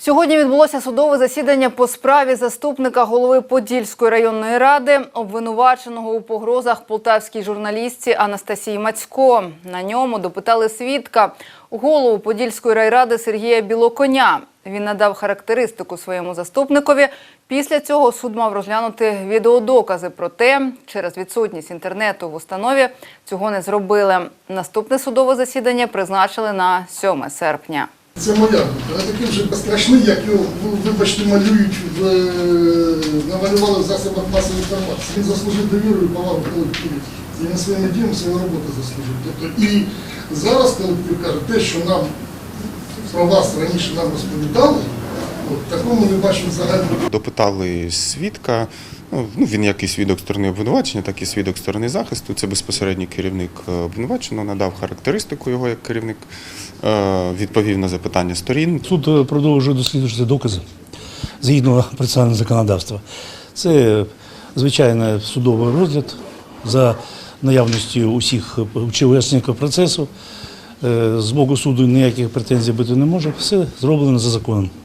Сьогодні відбулося судове засідання по справі заступника голови Подільської районної ради, обвинуваченого у погрозах полтавській журналістці Анастасії Мацько. На ньому допитали свідка голову Подільської райради Сергія Білоконя. Він надав характеристику своєму заступникові. Після цього суд мав розглянути відеодокази. Проте через відсутність інтернету в установі цього не зробили. Наступне судове засідання призначили на 7 серпня. Це моя. Я такий вже безстрашний, як його, вибачте, малюють, в, е, намалювали в засобах масової інформації. Він заслужив довіру і повагу колективу. І не своїми діями свою роботу заслужив. Тобто, і зараз колектив каже, те, що нам про вас раніше нам розповідали, от, такого ми бачимо взагалі. Допитали свідка. Ну, ну, він як і свідок сторони обвинувачення, так і свідок сторони захисту. Це безпосередній керівник е, обвинуваченого, надав характеристику його як керівник, відповів на запитання сторін. Суд е, продовжує досліджувати докази згідно процесуального законодавства. Це звичайний судовий розгляд за наявністю усіх учасників процесу. Е, З боку суду ніяких претензій бути не може. Все зроблено за законом.